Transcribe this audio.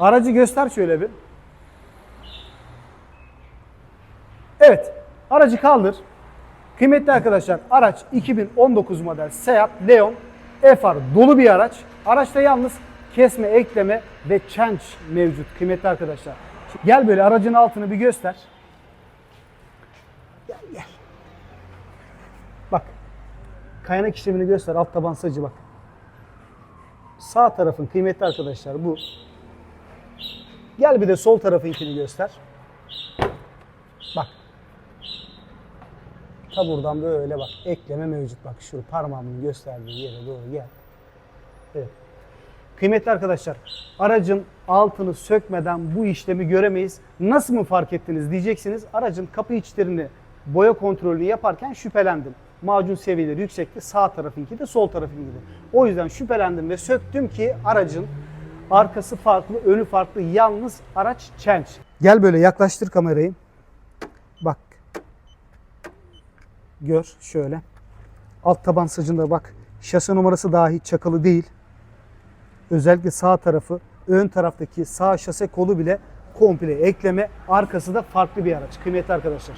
Aracı göster şöyle bir. Evet. Aracı kaldır. Kıymetli arkadaşlar araç 2019 model Seat Leon FR dolu bir araç. Araçta yalnız kesme, ekleme ve change mevcut kıymetli arkadaşlar. Gel böyle aracın altını bir göster. Gel gel. Bak. Kaynak işlemini göster. Alt taban sacı bak. Sağ tarafın kıymetli arkadaşlar bu. Gel bir de sol tarafınkini göster. Bak. Ta buradan böyle bak. Ekleme mevcut. Bak şu parmağımın gösterdiği yere doğru gel. Evet. Kıymetli arkadaşlar, aracın altını sökmeden bu işlemi göremeyiz. Nasıl mı fark ettiniz diyeceksiniz. Aracın kapı içlerini boya kontrolünü yaparken şüphelendim. Macun seviyeleri yüksekti. Sağ tarafınki de sol tarafınki de. O yüzden şüphelendim ve söktüm ki aracın arkası farklı, önü farklı. Yalnız araç change. Gel böyle yaklaştır kamerayı. Bak. Gör şöyle. Alt taban sacında bak. Şase numarası dahi çakalı değil. Özellikle sağ tarafı, ön taraftaki sağ şase kolu bile komple ekleme. Arkası da farklı bir araç. Kıymetli arkadaşlar.